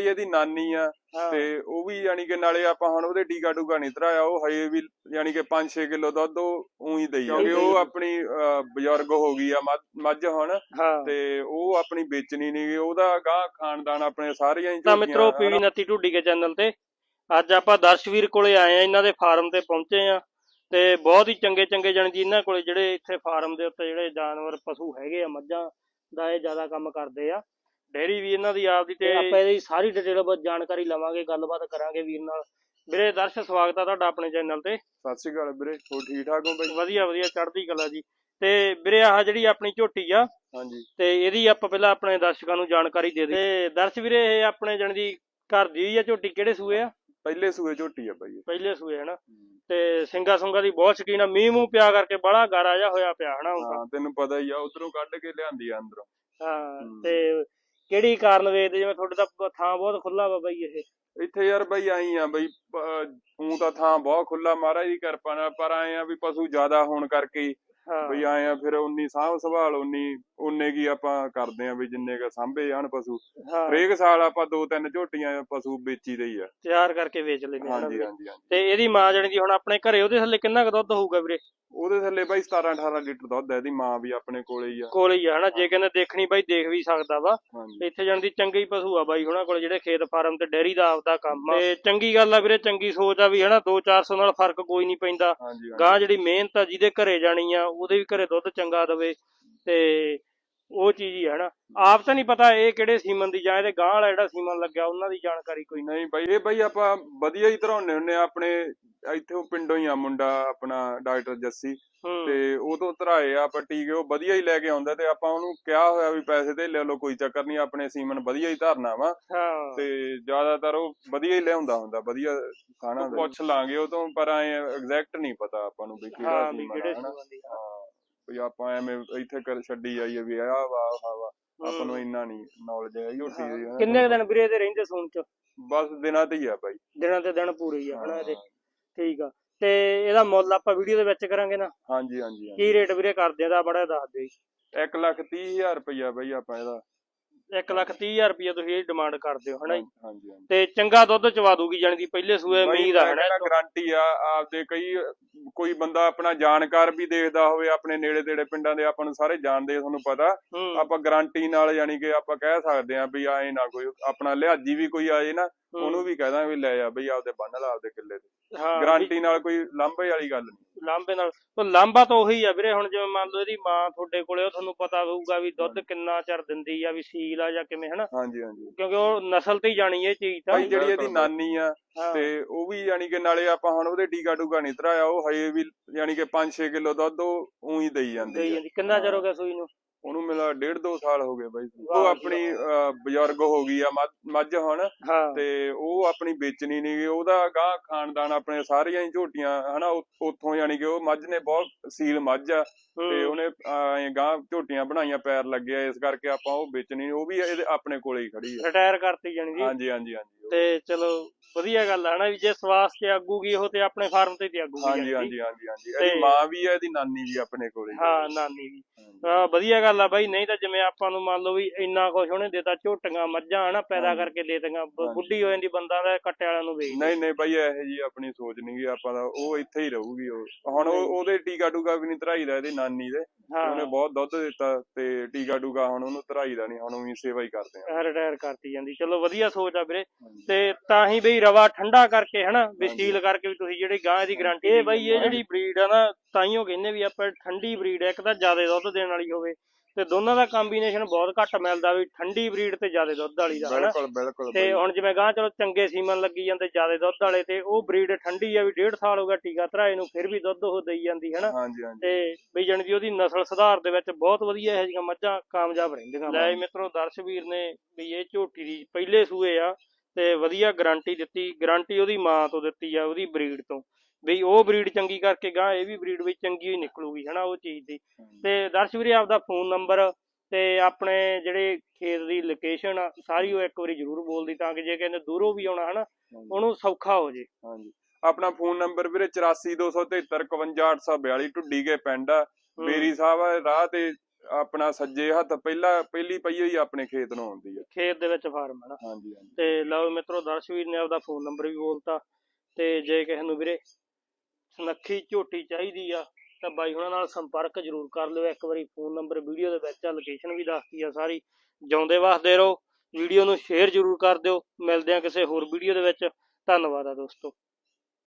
ਇਹਦੀ ਨਾਨੀ ਆ ਹਾਂ। ਤੇ ਉਹ ਵੀ ਯਾਨੀ ਕਿ ਨਾਲੇ ਆਪਾਂ ਹੁਣ ਉਹਦੇ ਟੀਕਾ ਟੂਕਾ ਨਹੀਂ ਧਰਾਇਆ ਉਹ ਹਜੇ ਵੀ ਯਾਨੀ ਕਿ 5-6 ਕਿਲੋ ਦੁੱਧ ਉਹ ਉਹੀ ਦਈ ਕਿਉਂਕਿ ਉਹ ਆਪਣੀ ਅਹ, ਬਜ਼ੁਰਗ ਹੋ ਗਈ ਆ ਮੱਝ- ਮੱਝ ਹੁਣ ਹਾਂ। ਤੇ ਉਹ ਆਪਣੀ ਵੇਚਣੀ ਨਹੀਂ ਉਹਦਾ ਗਾਂ ਖਾਨਦਾਨ ਆਪਣੇ ਸਾਰੀਆਂ ਹੀ ਤਾਂ ਝੋਟੀਆਂ, ਮਿੱਤਰੋ ਹਨਾ। ਪੀਵੀ ਨੱਤੀ ਢੁੱਡੀ ਕੇ ਚੈਨਲ ਤੇ ਅੱਜ ਆਪਾਂ ਦਰਸ਼ਵੀਰ ਕੋਲੇ ਆਏ ਆ ਇਹਨਾਂ ਦੇ ਫਾਰਮ ਤੇ ਪਹੁੰਚੇ ਆ ਤੇ ਬਹੁਤ ਹੀ ਚੰਗੇ ਚੰਗੇ ਜਣ ਜੀ ਇਹਨਾਂ ਕੋਲੇ ਜਿਹੜੇ ਇੱਥੇ ਫਾਰਮ ਦੇ ਉੱਤੇ ਜਿਹੜੇ ਜਾਨਵਰ ਪਸ਼ੂ ਹੈਗੇ ਆ ਮੱਝਾਂ ਦਾ ਇਹ ਜ਼ਿਆਦਾ ਕੰਮ ਕਰਦੇ ਆ। ਡੇਅਰੀ ਵੀ ਇਹਨਾਂ ਦੀ ਆਪਦੀ ਤੇ ਆਪਾਂ ਇਹਦੀ ਸਾਰੀ ਡਿਟੇਲ ਬਾਰੇ ਜਾਣਕਾਰੀ ਲਵਾਂਗੇ ਗੱਲਬਾਤ ਕਰਾਂਗੇ ਵੀਰ ਨਾਲ। ਵੀਰੇ ਦਰਸ਼ਕ ਸਵਾਗਤ ਆ ਤੁਹਾਡਾ ਆਪਣੇ ਚੈਨਲ ਤੇ। ਸਤਿ ਸ਼੍ਰੀ ਅਕਾਲ ਵੀਰੇ ਹੋਰ ਠੀਕ ਠਾਕ ਹੋ ਬਾਈ? ਵਧੀਆ ਵਧੀਆ ਚੜ੍ਹਦੀ ਕਲਾ ਜੀ। ਤੇ ਵੀਰੇ ਆਹ ਜਿਹੜੀ ਆਪਣੀ ਝੋਟੀ ਆ ਹਾਂਜੀ। ਤੇ ਇਹਦੀ ਆਪਾਂ ਪਹਿਲਾਂ ਆਪਣੇ ਦਰਸ਼ਕਾਂ ਨੂੰ ਜਾਣਕਾਰੀ ਦੇ ਦੇ ਤੇ ਦਰਸ਼ ਵੀਰੇ ਇਹ ਆਪਣੇ ਜਣ ਦੀ ਘਰ ਦੀ ਆ ਝੋਟੀ ਕਿਹੜੇ ਸੂਏ ਆ? ਪਹਿਲੇ ਸੂਏ ਝੋਟੀ ਆ ਬਾਈ। ਪਹਿਲੇ ਸੂਏ ਹਨਾ? ਤੇ ਸਿੰਗਾ ਸੁੰਗਾ ਦੀ ਬਹੁਤ ਸ਼ਕੀਨ ਆ। ਮੀਂਹ ਮੂੰਹ ਪਿਆ ਕਰਕੇ ਬੜਾ ਗਾਰਾ ਜਿਹਾ ਹੋਇਆ ਪਿਆ ਹਨਾ। ਹਾਂ ਤੈਨੂੰ ਪਤਾ ਹੀ ਆ ਉਧਰੋਂ ਕੱਢ ਕੇ ਲਿਆਂਦੀ ਆ ਅੰਦਰੋਂ। ਹਾਂ। ਤੇ ਕਿਹੜੀ ਕਾਰਨ ਵੇਖਦੇ? ਜਿਵੇਂ ਤੁਹਾਡੇ ਤਾਂ ਥਾਂ ਬਹੁਤ ਖੁੱਲਾ ਵਾ ਬਈ ਇਹ। ਇੱਥੇ ਯਾਰ ਬਈ ਆਈ ਆ ਬਈ ਉਹ ਤਾਂ ਥਾਂ ਬਹੁਤ ਖੁੱਲਾ ਮਹਾਰਾਜ ਦੀ ਕਿਰਪਾ ਨਾਲ, ਪਰ ਆਏ ਆ ਵੀ ਪਸ਼ੂ ਜ਼ਿਆਦਾ ਹੋਣ ਕਰਕੇ ਬਈ ਆਏ ਆ ਫਿਰ ਉਨੀ ਸਾਂਭ ਸੰਭਾਲ ਉਨੀ ਉਨੇ ਕੀ ਆਪਾਂ ਕਰਦੇ ਆ ਵੀ ਜਿੰਨੇ ਕ ਸਾਂਭੇ ਜਾਣ ਪਸ਼ੂ। ਹਰੇਕ ਸਾਲ ਆਪਾਂ ਦੋ ਤਿੰਨ ਝੋਟੀਆਂ ਪਸ਼ੂ ਵੇਚੀ ਦੇ ਹੀ ਆ। ਤਿਆਰ ਕਰਕੇ ਵੇਚ ਲੈਂਦੇ ਹਾਂਜੀ। ਹਾਂਜੀ ਤੇ ਇਹਦੀ ਮਾਂ ਜਣੀ ਦੀ ਹੁਣ ਆਪਣੇ ਘਰੇ ਉਹਦੇ ਥੱਲੇ ਕਿੰਨਾ ਕੁ ਦੁੱਧ ਹੋਊਗਾ ਵੀਰੇ? ਉਹਦੇ ਥੱਲੇ ਬਾਈ 17 18 ਲੀਟਰ ਦੁੱਧ ਹੈ ਇਹਦੀ ਮਾਂ ਵੀ ਆਪਣੇ ਕੋਲੇ ਹੀ ਆ। ਕੋਲ ਹੀ ਆ ਹਨਾ? ਜੇ ਕਹਿੰਦੇ ਦੇਖਣੀ ਬਾਈ ਦੇਖ ਵੀ ਸਕਦਾ ਵਾ। ਇੱਥੇ ਜਾਣ ਦੀ ਚੰਗੀ ਪਸ਼ੂ ਆ ਬਾਈ ਉਹਨਾਂ ਕੋਲ ਜਿਹੜੇ ਖੇਤ ਫਾਰਮ ਤੇ ਡੈਰੀ ਦਾ ਆਪਦਾ ਕੰਮ ਆ। ਤੇ ਚੰਗੀ ਗੱਲ ਆ ਵੀਰੇ ਚੰਗੀ ਸੋਚ ਆ ਵੀ ਹਨਾ 2-400 ਨਾਲ ਫ਼ਰਕ ਕੋਈ ਨਹੀਂ ਪੈਂਦਾ। ਗਾਂ ਜਿਹੜੀ ਮਿਹਨਤ ਆ ਜਿਹਦੇ ਘਰੇ ਜਾਣੀ ਆ ਉਹਦੇ ਵੀ ਘਰੇ ਦੁੱਧ ਚੰਗਾ ਦਵੇ ਤੇ ਉਹ ਚੀਜ਼ ਹੀ ਹੈ ਨਾ। ਆਪ ਤਾਂ ਨਹੀਂ ਪਤਾ ਇਹ ਕਿਹੜੇ ਸੀਮਨ ਦੀ ਜਾਂ ਇਹਦੇ ਗਾਂ ਵਾਲਾ ਜਿਹੜਾ ਸੀਮਨ ਲੱਗਿਆ ਉਹਨਾਂ ਦੀ ਜਾਣਕਾਰੀ ਕੋਈ ਨਹੀਂ। ਬਾਈ ਇਹ ਬਾਈ ਆਪਾਂ ਵਧੀਆ ਹੀ ਧਰਾਉਨੇ ਹੁੰਨੇ ਆ ਆਪਣੇ ਇੱਥੋਂ ਪਿੰਡੋਂ ਹੀ ਆ ਮੁੰਡਾ ਆਪਣਾ ਡਾਕਟਰ ਜੱਸੀ। ਤੇ ਉਹ ਤੋਂ ਧਰਾਏ ਆ ਆਪਾਂ ਟੀਕੇ ਉਹ ਵਧੀਆ ਹੀ ਲੈ ਕੇ ਆਉਂਦਾ ਤੇ ਆਪਾਂ ਉਹਨੂੰ ਕਿਹਾ ਹੋਇਆ ਵੀ ਪੈਸੇ ਤੇ ਲੈ ਲਓ ਕੋਈ ਚੱਕਰ ਨਹੀਂ ਆਪਣੇ ਸੀਮਨ ਵਧੀਆ ਹੀ ਧਰਨਾ ਵਾ। ਤੇ ਜ਼ਿਆਦਾਤਰ ਉਹ ਵਧੀਆ ਹੀ ਲਿਆਉਂਦਾ ਹੁੰਦਾ ਵਧੀਆ ਖਾਣਾ ਪੁੱਛ ਲਾਂਗੇ। ਉਹ ਤੋਂ ਪਰ ਐ ਐਗਜ਼ੈਕਟ ਨਹੀਂ ਪਤਾ ਆਪਾਂ ਨੂੰ ਵੀ ਕਿਹੜਾ ਸੀਮਨ ਹਾਂ। ਵੀ ਆਪਾਂ ਐਵੇਂ ਇੱਥੇ ਕਰ ਛੱਡੀ ਜਾਈਏ ਵੀ ਆਹ ਵਾ ਆਹ ਵਾ ਆਪਾਂ ਨੂੰ ਇੰਨਾ ਨਹੀਂ ਨੌਲੇਜ ਹੈ। ਝੋਟੀ ਦੀ। ਕਿੰਨੇ ਕੁ ਦਿਨ ਵੀਰੇ ਇਹਦੇ ਰਹਿੰਦੇ ਸੂਣ ਚ? ਬਸ ਦਿਨਾਂ ਤੇ ਹੀ ਆ ਬਾਈ। ਦਿਨਾਂ ਤੇ ਦਿਨ ਪੂਰੇ ਹੀ ਆ ਹਨਾ ਇਹਦੇ। ਠੀਕ ਆ। ਤੇ ਇਹਦਾ ਮੁੱਲ ਆਪਾਂ ਵੀਡੀਓ ਦੇ ਵਿੱਚ ਕਰਾਂਗੇ ਨਾ? ਹਾਂਜੀ ਹਾਂਜੀ ਕੀ ਰੇਟ ਵੀਰੇ ਕਰਦੇ ਆ ਦਾ ਬੜਾ ਦੱਸ ਦਿਓ ਜੀ। 1 ਲੱਖ 30 ਹਜ਼ਾਰ ਰੁਪਇਆ ਬਾਈ ਆਪਾਂ ਇਹਦਾ। 1 ਲੱਖ 30 ਹਜ਼ਾਰ ਰੁਪਏ ਤੁਸੀਂ ਡਿਮਾਂਡ ਕਰਦੇ ਹੋ ਹਨਾ ਜੀ? ਹਾਂਜੀ ਹਾਂਜੀ। ਤੇ ਚੰਗਾ ਦੁੱਧ ਚਵਾ ਦੂਗੀ ਜਾਣੀ ਦੀ ਪਹਿਲੇ ਸੂਏ ਮੀਂਹ ਦਾ ਹਨਾ। ਗਾਰੰਟੀ ਆ ਆਪਦੇ ਕਈ ਕੋਈ ਬੰਦਾ ਆਪਣਾ ਜਾਣਕਾਰ ਵੀ ਦੇਖਦਾ ਹੋਵੇ ਆਪਣੇ ਨੇੜੇ ਤੇੜੇ ਪਿੰਡਾਂ ਦੇ ਆਪਾਂ ਨੂੰ ਸਾਰੇ ਜਾਣਦੇ ਆ, ਤੁਹਾਨੂੰ ਪਤਾ। ਆਪਾਂ ਗਾਰੰਟੀ ਨਾਲ ਯਾਨੀ ਕਿ ਆਪਾਂ ਕਹਿ ਸਕਦੇ ਆ ਵੀ ਆਏ ਨਾ ਕੋਈ ਆਪਣਾ ਲਿਹਾਜੀ ਵੀ ਕੋਈ ਆਏ ਨਾ। ਉਹਨੂੰ ਵੀ ਕਹਿ ਦਾਂਗੇ ਵੀ ਲੈ ਆ ਬਈ ਆਪਦੇ ਬੰਨ ਲਾ ਆਪਦੇ ਕਿੱਲੇ ਤੇ। ਗਾਰੰਟੀ ਨਾਲ ਕੋਈ ਲਾਂਭੇ ਵਾਲੀ ਗੱਲ ਨਹੀਂ ਲਾਂਬੇ ਨਾਲ। ਉਹ ਲਾਂਬਾ ਤਾਂ ਉਹੀ ਆ ਵੀਰੇ ਹੁਣ ਜਿਵੇਂ ਮੰਨ ਲਓ ਇਹਦੀ ਮਾਂ ਤੁਹਾਡੇ ਕੋਲੇ ਉਹ ਤੁਹਾਨੂੰ ਪਤਾ ਹੋਊਗਾ ਵੀ ਦੁੱਧ ਕਿੰਨਾ ਚਿਰ ਦਿੰਦੀ ਆ ਵੀ ਸੀਲ ਆ ਜਾਂ ਕਿਵੇਂ ਹਨਾ? ਹਾਂਜੀ ਹਾਂਜੀ। ਕਿਉਂਕਿ ਉਹ ਨਸਲ ਤੇ ਹੀ ਜਾਣੀ ਇਹ ਚੀਜ਼ ਤਾਂ। ਭਾਈ ਜਿਹੜੀ ਇਹਦੀ ਨਾਨੀ ਆ ਤੇ ਉਹ ਵੀ ਯਾਨੀ ਕਿ ਨਾਲੇ ਆਪਾਂ ਹੁਣ ਉਹਦੇ ਟੀਕਾ ਟੂਕਾ ਨਹੀਂ ਧਰਾਇਆ ਉਹ ਹਜੇ ਵੀ ਯਾਨੀ ਕਿ 5-6 ਕਿਲੋ ਦੁੱਧ ਉਹ ਉਹੀ ਦੇਈ ਜਾਂਦੀ ਦੇਈ ਜਾਂਦੀ। ਕਿੰਨਾ ਚਿਰ ਹੋ ਗਿਆ ਸੂਈ ਨੂੰ? ਉਹਨੂੰ ਮਿਲਾ ਡੇਢ ਦੋ ਸਾਲ ਹੋ ਗਏ ਬਾਈ ਉਹ ਆਪਣੀ ਬਜ਼ੁਰਗ ਹੋ ਗਈ ਆ ਮੱਝ- ਹੁਣ। ਤੇ ਉਹ ਆਪਣੀ ਵੇਚਣੀ ਨਹੀਂ ਉਹਦਾ ਗਾਂ ਖਾਨਦਾਨ ਆਪਣੇ ਸਾਰੀਆਂ ਹੀ ਝੋਟੀਆਂ ਹਨਾ ਉੱਥੋਂ ਯਾਨੀ ਕਿ ਉਹ ਮੱਝ ਨੇ ਬਹੁਤ ਸੀਲ ਮੱਝ ਆ। ਤੇ ਉਹਨੇ ਐ ਗਾਂ ਝੋਟੀਆਂ ਬਣਾਈਆਂ ਪੈਰ ਲੱਗਿਆ ਇਸ ਕਰਕੇ ਆਪਾਂ ਉਹ ਵੇਚਣੀ ਉਹ ਵੀ ਇਹਦੇ ਆਪਣੇ ਕੋਲੇ ਹੀ ਖੜੀ ਆ। ਰਿਟਾਇਰ ਕਰਤੀ ਜਾਣੀ ਜੀ। ਹਾਂਜੀ ਹਾਂਜੀ ਹਾਂਜੀ। ਤੇ ਚਲੋ ਵਧੀਆ ਗੱਲ ਆ ਹਨਾ ਵੀ ਜੇ ਸਵਾਸ ਤੇ ਆਗੂਗੀ ਉਹ ਤੇ ਆਪਣੇ ਫਾਰਮ ਤੇ ਤੇ ਆਗੂਗੀ ਹਾਂਜੀ ਹਾਂਜੀ ਹਾਂਜੀ ਹਾਂਜੀ। ਇਹਦੀ ਮਾਂ ਵੀ ਹੈ ਇਹਦੀ ਨਾਨੀ ਵੀ ਆਪਣੇ ਕੋਲੇ। ਹੀ ਆ। ਹਾਂ ਨਾਨੀ ਵੀ। ਆ ਵਧੀਆ ਗੱਲ ਆ ਬਾਈ ਨਹੀਂ ਤਾਂ ਜਿਵੇਂ ਆਪਾਂ ਨੂੰ ਮੰਨ ਲਓ ਵੀ ਇੰਨਾ ਕੁਛ ਉਹਨੇ ਦਿੱਤਾ ਝੋਟੀਆਂ ਮੱਝਾਂ ਹਨਾ ਪੈਦਾ। ਕਰਕੇ ਦੇ ਦਿੰਗਾ ਹਾਂਜੀ। ਬੁੱਢੀ ਹੋ ਜਾਂਦੀ ਬੰਦਾ ਦਾ ਕੱਟੇ ਵਾਲਿਆਂ ਨੂੰ ਵੇਚ ਨਹੀਂ ਨਹੀਂ ਬਾਈ ਇਹੋ ਜੀ ਆਪਣੀ ਸੋਚ ਨਹੀਂ ਆਪਾਂ ਦਾ ਉਹ ਇੱਥੇ ਹੀ ਰਹੂਗੀ ਉਹ। ਹੁਣ ਉਹ ਉਹਦੇ ਟੀਕਾ ਟੂਕਾ ਵੀ ਨਹੀਂ ਧਰਾਈਦਾ ਇਹਦੀ ਨਾਨੀ ਦੇ। ਉਹਨੇ ਹਾਂ ਬਹੁਤ ਦੁੱਧ ਦਿੱਤਾ ਤੇ ਟੀਕਾ ਟੂਕਾ ਹੁਣ ਉਹਨੂੰ ਧਰਾਈਦਾ ਨਹੀਂ ਹੁਣ ਉਹੀ ਸੇਵਾ ਹੀ ਕਰਦੇ ਆ। ਰਿਟਾਇਰ ਕਰਤੀ ਜਾਂਦੀ। ਚਲੋ ਵਧੀਆ ਸੋਚ ਆ ਵੀਰੇ। ਤੇ ਤਾਂ ਹੀ ਬਈ ਰਵਾ ਠੰਡਾ ਕਰਕੇ ਹਨਾ ਵੀ। ਸੀਲ ਕਰਕੇ ਵੀ ਤੁਸੀਂ ਜਿਹੜੀ ਗਾਂ ਦੀ ਗਾਰੰਟੀ ਇਹ ਬਈ ਇਹ ਜਿਹੜੀ ਬਰੀਡ ਆ ਨਾ ਤਾਈਓ ਕਹਿੰਦੇ ਵੀ ਆਪਾਂ ਠੰਡੀ ਬਰੀਡ ਇੱਕ ਤਾਂ ਜ਼ਿਆਦਾ ਦੁੱਧ ਦੇਣ ਵਾਲੀ ਹੋਵੇ ਤੇ ਦੋਨਾਂ ਦਾ ਕੰਬੀਨੇਸ਼ਨ ਬਹੁਤ ਘੱਟ ਮਿਲਦਾ ਵੀ ਠੰਡੀ ਬਰੀਡ ਤੇ ਜ਼ਿਆਦਾ ਦੁੱਧ ਵਾਲੀ ਦਾ ਹਨਾ। ਬਿਲਕੁਲ ਬਿਲਕੁਲ ਤੇ। ਹੁਣ ਜਿਵੇਂ ਗਾਂ ਚਲੋ ਚੰਗੇ ਸੀਮਨ ਲੱਗੀ ਜਾਂਦੇ ਜ਼ਿਆਦਾ ਦੁੱਧ ਵਾਲੇ ਤੇ ਉਹ ਬਰੀਡ ਠੰਡੀ ਆ ਵੀ ਡੇਢ ਸਾਲ ਹੋ ਗਿਆ ਟੀਕਾ ਧਰਾਏ ਨੂੰ ਫਿਰ ਵੀ ਦੁੱਧ ਉਹ ਦੇਈ ਜਾਂਦੀ ਹਨਾ। ਹਾਂਜੀ ਹਾਂਜੀ। ਤੇ ਬਈ ਜਾਣੀ ਦੀ ਉਹਦੀ ਨਸਲ ਸੁਧਾਰ ਦੇ ਵਿੱਚ ਬਹੁਤ ਵਧੀਆ ਇਹੋ ਜਿਹੀਆਂ ਮੱਝਾਂ ਕਾਮਯਾਬ ਰਹਿੰਦੀਆਂ ਲੈ ਮਿੱਤਰੋ ਦਰਸ਼ਵੀਰ ਨੇ ਵੀ ਇਹ ਝੋਟੀ ਦੀ ਪਹਿਲੇ ਸੂਏ ਆ ਤੇ ਵਧੀਆ ਗਾਰੰਟੀ ਦਿੱਤੀ ਗਾਰੰਟੀ ਉਹਦੀ ਮਾਂ ਤੋਂ ਦਿੱਤੀ ਆ ਉਹਦੀ ਬਰੀਡ ਤੋਂ ਬਈ ਉਹ ਬਰੀਡ ਚੰਗੀ ਕਰਕੇ ਗਾਂ ਇਹ ਵੀ ਬਰੀਡ ਵੀ ਚੰਗੀ ਹੀ ਨਿਕਲੂਗੀ ਹਨਾ ਉਹ ਚੀਜ਼ ਦੀ। ਤੇ ਦਰਸ਼ਵੀਰੇ ਆਪਦਾ ਫੋਨ ਨੰਬਰ ਤੇ ਆਪਣੇ ਜਿਹੜੇ ਖੇਤ ਦੀ ਲੋਕੇਸ਼ਨ ਆ ਸਾਰੀ ਉਹ ਇੱਕ ਵਾਰੀ ਜ਼ਰੂਰ ਬੋਲਦੀ ਤਾਂ ਕਿ ਜੇ ਕਹਿੰਦੇ ਦੂਰੋਂ ਵੀ ਆਉਣਾ ਹਨਾ ਉਹਨੂੰ ਸੌਖਾ ਹੋ ਜੇ। ਹਾਂਜੀ। ਆਪਣਾ ਫੋਨ ਨੰਬਰ ਵੀਰੇ 8427751842 ਢੁੱਡੀ ਕੇ ਪਿੰਡ ਆ। ਮੇਰੀ ਸਾਹਿਬ ਰਾਹ ਤੇ ਆਪਣਾ ਸੱਜੇ ਹੱਥ ਪਹਿਲਾ ਪਹਿਲੀ ਪਈ ਹੋਈ ਆਪਣੇ ਖੇਤ ਨੂੰ ਆਉਂਦੀ ਆ। ਖੇਤ ਦੇ ਵਿੱਚ ਫਾਰਮ ਹੈ ਨਾ। ਹਾਂਜੀ ਹਾਂਜੀ। ਤੇ ਲਓ ਮਿੱਤਰੋ ਦਰਸ਼ਵੀਰ ਨੇ ਆਪਦਾ ਫੋਨ ਨੰਬਰ ਵੀ ਬੋਲਤਾ। ਤੇ ਜੇ ਕਿਸੇ ਨੂੰ ਵੀਰੇ ਸੁਨੱਖੀ ਝੋਟੀ ਚਾਹੀਦੀ ਆ ਤਾਂ ਬਾਈ ਹੁਣਾਂ ਨਾਲ ਸੰਪਰਕ ਜ਼ਰੂਰ ਕਰ ਲਿਓ। ਇੱਕ ਵਾਰੀ ਫੋਨ ਨੰਬਰ ਵੀਡੀਓ ਦੇ ਵਿੱਚ ਆ ਲੋਕੇਸ਼ਨ ਵੀ ਦੱਸਤੀ ਆ ਸਾਰੀ। ਜਿਉਂਦੇ ਵਸਦੇ ਰਹੋ। ਵੀਡੀਓ ਨੂੰ ਸ਼ੇਅਰ ਜ਼ਰੂਰ ਕਰ ਦਿਓ। ਮਿਲਦੇ ਆ ਕਿਸੇ ਹੋਰ ਵੀਡੀਓ ਦੇ ਵਿੱਚ। ਧੰਨਵਾਦ ਆ ਦੋਸਤੋ।